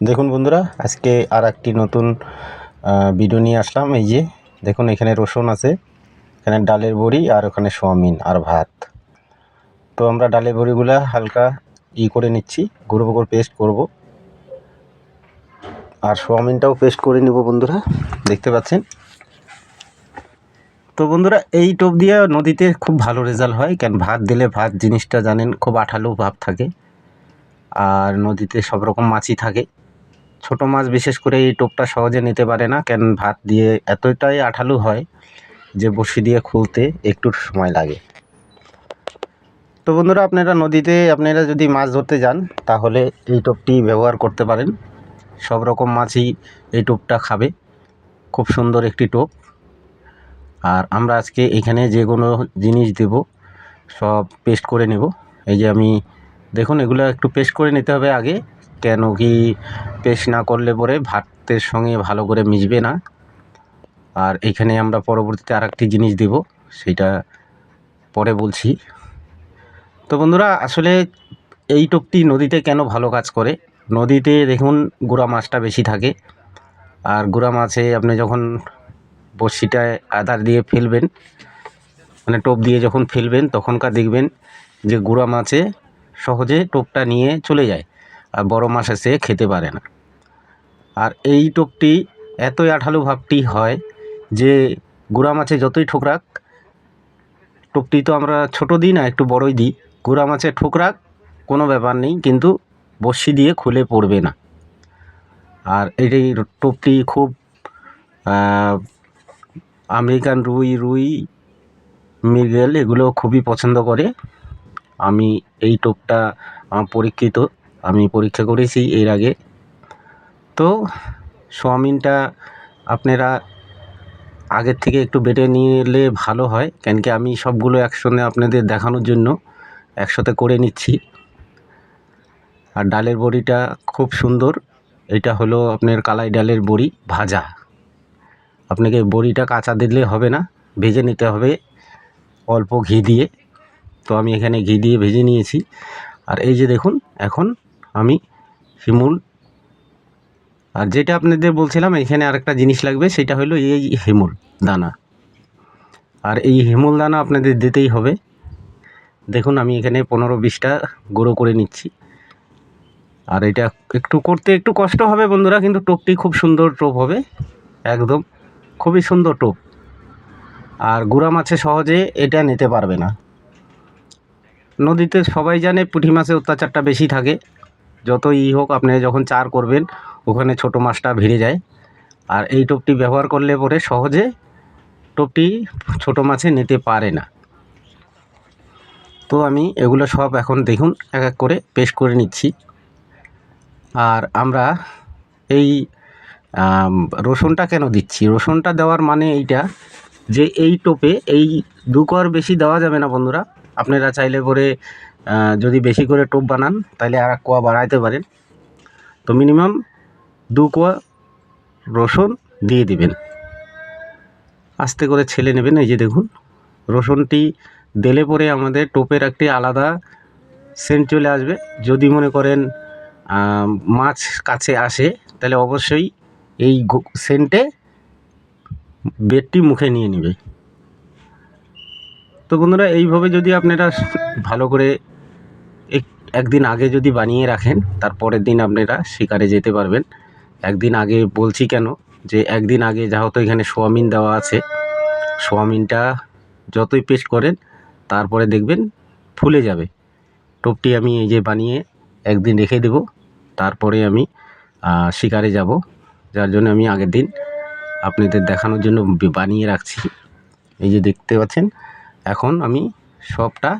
দেখুন বন্ধুরা, আজকে আর একটি নতুন ভিডিও নিয়ে আসলাম। এই যে, দেখুন এখানে রসুন আছে, এখানে ডালের বড়ি আর ওখানে সোয়াবিন আর ভাত। তো আমরা ডালের বড়িগুলা হালকা ই করে নিচ্ছি গুঁড়ো করে পেস্ট করব। আর সোয়াবিনটাও পেস্ট করে নিব বন্ধুরা, দেখতে পাচ্ছেন? তো বন্ধুরা, এই টোপ দিয়ে নদীতে খুব ভালো রেজাল্ট হয়, কেন ভাত দিলে ভাত জিনিসটা জানেন, খুব আঠালো ভাব থাকে। আর নদীতে সব রকম মাছই থাকে। ছোট মাছ বিশেষ করে এই টোপটা সহজে নিতে পারে না, কেন ভাত দিয়ে এতটাই আঠালু হয় যে বড়শি দিয়ে খুলতে একটু সময় লাগে। তো বন্ধুরা, আপনারা নদীতে, আপনারা যদি মাছ ধরতে যান, তাহলে এই টোপটি ব্যবহার করতে পারেন। সব রকম মাছই এই টোপটা খাবে। খুব সুন্দর একটি টোপ। আর আমরা আজকে এখানে যে কোনো জিনিস দেব, সব পেস্ট করে নেব। এই যে আমি, দেখুন, এগুলো একটু পেস্ট করে নিতে হবে আগে। কেন কি পেস্ট না করলে পরে ভাতের সঙ্গে ভালো করে মিশবে না। আর এখানে আমরা পরবর্তীতে আর একটি জিনিস দেব, সেটা পরে বলছি। তো বন্ধুরা, আসলে এই টোপটি নদীতে কেন ভালো কাজ করে? নদীতে দেখুন গুড়া মাছটা বেশি থাকে। আর গুড়া মাছে আপনি যখন বড়শিটায় আধার দিয়ে ফেলবেন মানে টোপ দিয়ে যখন ফেলবেন, তখনকার দেখবেন যে গুড়া মাছে সহজে টোপটা নিয়ে চলে যায়। বড় মাছ এসে খেতে পারে না। আর এই টোপটি এতই আঠালো ভাবটি হয় যে গুড়া মাছে যতই ঠোকরাক টোপটি তো আমরা ছোট দিই না, একটু বড়ই দিই, গুড়া মাছে ঠোকরাক কোনো ব্যাপার নেই, কিন্তু বড়শি দিয়ে খুলে পড়বে না। আর এটি টোপটি খুব আমেরিকান রুই রুই, মৃগেল, এগুলো খুবই পছন্দ করে। আমি এই টোপটা আমার পরীক্ষিত আমি পরীক্ষা করেছি এর আগে। তো সোয়াবিনটা আপনারা আগের থেকে একটু বেটে নিলে ভালো হয়, কেন কি আমি সবগুলো একসঙ্গে আপনাদের দেখানোর জন্য একসাথে করে নিচ্ছি। আর ডালের বড়িটা খুব সুন্দর, এটা হলো আপনার কালাই ডালের বড়ি ভাজা। আপনাকে বড়িটা কাঁচা দিলে হবে না, ভেজে নিতে হবে অল্প ঘি দিয়ে। তো আমি এখানে ঘি দিয়ে ভেজে নিয়েছি। আর এই যে দেখুন, এখন আমি, শিমুল। আর যেটা আপনাদের বলছিলাম, এখানে আরেকটা জিনিস লাগবে, সেটা হলো এই হিমুল দানা। আর এই হিমুল দানা আপনাদের দিতেই হবে। দেখুন, আমি এখানে পনেরো বিশটা গুঁড়ো করে নিচ্ছি। আর এটা একটু করতে একটু কষ্ট হবে বন্ধুরা, কিন্তু টোপটি খুব সুন্দর টোপ হবে, একদম। খুবই সুন্দর টোপ। আর গুড়া মাছে সহজে এটা নিতে পারবে না। নদীতে সবাই জানে পুঁটি মাছের অত্যাচারটা বেশি থাকে। যতই ই হোক আপনি যখন চার করবেন, ওখানে ছোট মাছটা ভিড়ে যায়। আর এই টোপটি ব্যবহার করলে পরে সহজে টোপটি ছোট মাছে নিতে পারে না। তো আমি এগুলো সব এখন দেখুন, এক এক করে পেস্ট করে নিচ্ছি। আর আমরা এই রসুনটা কেন দিচ্ছি? রসুনটা দেওয়ার মানে এইটা যে এই টোপে এই দু কোয়ার বেশি দেওয়া যাবে না বন্ধুরা। আপনারা চাইলে পরে যদি বেশি করে টোপ বানান, তাহলে আর কোয়া বাড়াইতে পারেন। তো মিনিমাম দু কোয়া রসুন দিয়ে দিবেন। আস্তে করে ছেলে নেবেন, এই যে দেখুন। রসুনটি দিলে পরে আমাদের টোপের একটি আলাদা সেন্ট চলে আসবে। যদি মনে করেন মাছ কাছে আসে, তাহলে অবশ্যই এই সেন্টে বেডটি মুখে নিয়ে নেবে। তো বন্ধুরা, এইভাবে যদি আপনারা ভালো করে একদিন আগে যদি বানিয়ে রাখেন তারপরের দিন আপনারা শিকারে যেতে পারবেন। একদিন আগে বলছি কেন? যে একদিন আগে যেহেতু এখানে সোয়াবিন দেওয়া আছে, সোয়াবিনটা যতই পেস্ট করেন, তারপরে দেখবেন ফুলে যাবে। টোপটি আমি এই যে বানিয়ে একদিন রেখে দেব, তারপরে আমি শিকারে যাব। যার জন্য আমি আগের দিন আপনাদের দেখানোর জন্য বানিয়ে রাখছি। এই যে দেখতে পাচ্ছেন, এখন আমি সবটা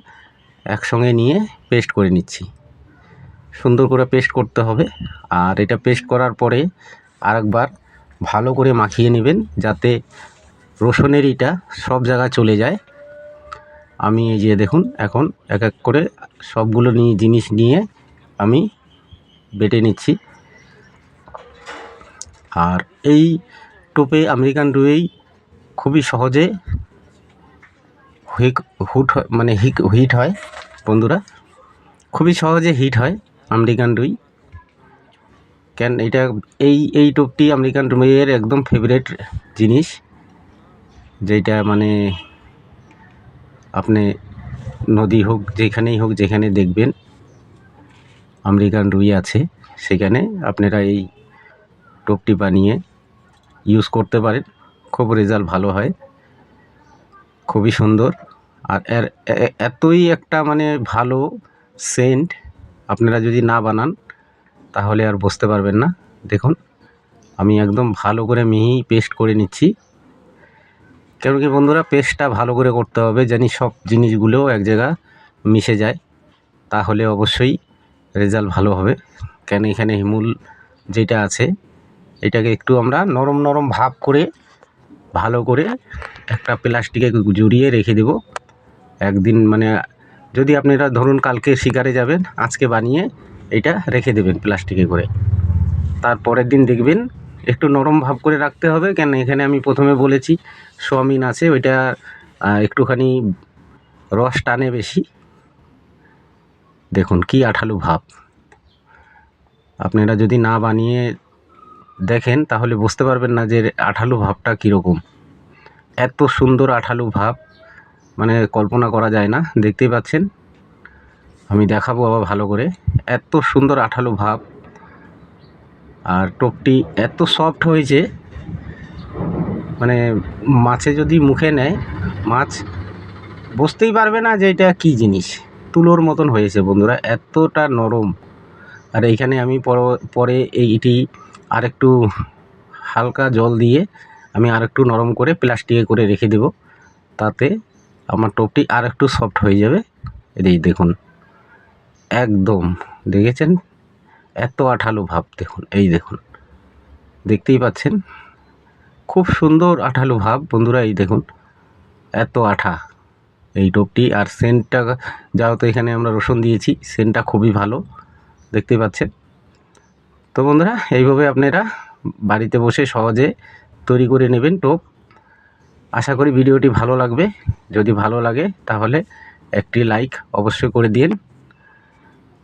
একসঙ্গে নিয়ে পেস্ট করে নিচ্ছি। সুন্দর করে পেস্ট করতে হবে। আর এটা পেস্ট করার পরে আরেকবার ভালো করে মাখিয়ে নেবেন যাতে রসুনের ইটা সব জায়গায় চলে যায়। আমি এই যে দেখুন, এখন এক এক করে সবগুলো নিয়ে জিনিস নিয়ে আমি বেটে নিচ্ছি। আর এই টোপে আমেরিকান রুই খুবই সহজে হুইক হুট মানে হিক, হিট হয়, বন্ধুরা। খুবই সহজে হিট হয় আমেরিকান রুই। কেন এটা, এই এই টোপটি আমেরিকান রুইয়ের একদম ফেভারেট জিনিস। যেটা মানে আপনি নদী হোক, যেখানেই হোক, যেখানে দেখবেন আমেরিকান রুই আছে, সেখানে আপনারা এই টোপটি বানিয়ে ইউজ করতে পারেন। খুব রেজাল্ট ভালো হয়। খুবই সুন্দর। আর এর এতই একটা মানে ভালো সেন্ট আপনারা যদি না বানান, তাহলে আর বুঝতে পারবেন না। দেখুন, আমি একদম ভালো করে মিহি পেস্ট করে নিচ্ছি। কেন কি বন্ধুরা পেস্টটা ভালো করে করতে হবে জানি সব জিনিসগুলো এক জায়গা মিশে যায়। তাহলে অবশ্যই রেজাল্ট ভালো হবে। কেন এখানে হিমুল যেটা আছে, এটাকে একটু আমরা নরম নরম ভাব করে, ভালো করে একটা প্লাস্টিকে জড়িয়ে রেখে দেব। একদিন মানে যদি আপনারা ধরুন কালকে শিকারে যাবেন, আজকে বানিয়ে এটা রেখে দেবেন প্লাস্টিকে করে। তারপরের দিন দেখবেন একটু নরম ভাব করে রাখতে হবে, কেন এখানে আমি প্রথমে বলেছি সোয়াবিন আছে, ওইটা একটুখানি রস টানে বেশি। দেখুন কি আঠালো ভাব। আপনারা যদি না বানিয়ে দেখেন, তাহলে বুঝতে পারবেন না যে আঠালো ভাবটা কীরকম। এত সুন্দর আঠালো ভাব। মানে কল্পনা করা যায় না। দেখতেই পাচ্ছেন। আমি দেখাবো আবার ভালো করে। এত সুন্দর আঠালো ভাব। আর টোপটি এত সফট হয়েছে। মানে মাছে যদি মুখে নেয়, মাছ বুঝতেই পারবে না যে এটা কী জিনিস। তুলোর মতন হয়েছে বন্ধুরা, এতটা নরম। আর এইখানে আমি পর- এইটি আরেকটু হালকা জল দিয়ে আমি আরেকটু নরম করে প্লাস্টিকে করে রেখে দেব। তাতে আমার টোপটি আর একটু সফট হয়ে যাবে। এই দেখুন, একদম দেখেছেন? এত আঠালো ভাব দেখুন, এই দেখুন, দেখতেই পাচ্ছেন? খুব সুন্দর আঠালো ভাব, বন্ধুরা, এই দেখুন, এত আঠা এই টোপটি। আর সেন্টটা যেহেতু এখানে আমরা রসুন দিয়েছি, সেন্টটা খুবই ভালো, দেখতেই পাচ্ছেন? তো বন্ধুরা, এইভাবে আপনারা বাড়িতে বসে সহজে তৈরি করে নেবেন টোপ। আশা করি ভিডিওটি ভালো লাগবে। যদি ভালো লাগে, তাহলে একটি লাইক অবশ্যই করে দিন।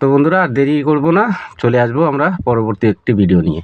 তো বন্ধুরা, আর দেরি করব না, চলে আসব আমরা পরবর্তী একটি ভিডিও নিয়ে।